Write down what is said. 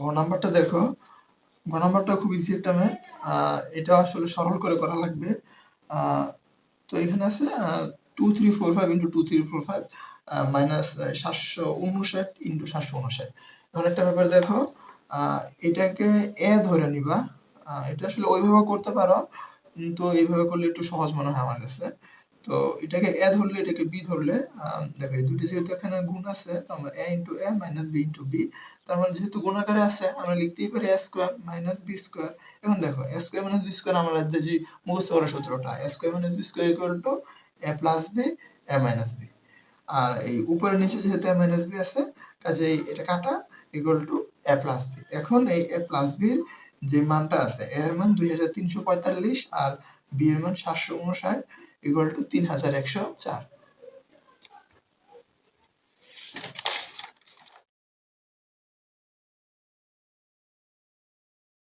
ঘ নাম্বারটা দেখো। ঘ নাম্বারটা খুব ইজি একটা ম্যাথ এটা আসলে সরল করে করা লাগবে। তো এখানে আছে two three four five into two three four five minus সাতশো উনষাট ইন্টু সাতশো উনষাট। এখন একটা ব্যাপার দেখো এটাকে এ ধরে নিবা। এটা আসলে ওইভাবে করতে পারো, কিন্তু এইভাবে করলে একটু সহজ মনে হয় আমার কাছে। তো এটাকে এ ধরলে, এটাকে বি ধরলে দেখো এই দুটো যেহেতু এখানে গুণ আছে, তো আমরা A into A minus B into B তার মানে যেহেতু গুণাকারে আছে, আমরা লিখতেই পারি A square minus B square এখন দেখো A square minus B square আমরা যে মুখস্থ করা সূত্রটা। A square minus B square equal to A plus B A minus B আর এই উপরে নিচে যেহেতু এ মাইনাস বি আছে, কাজেই এটা কাটা equal to A plus B এখন এই এ প্লাস বির যে মানটা আছে এর মান দুই হাজার তিনশো পঁয়তাল্লিশ আর বি এর মান সাতশো উনষাট। ইকুয়াল টু তিন হাজার একশো চার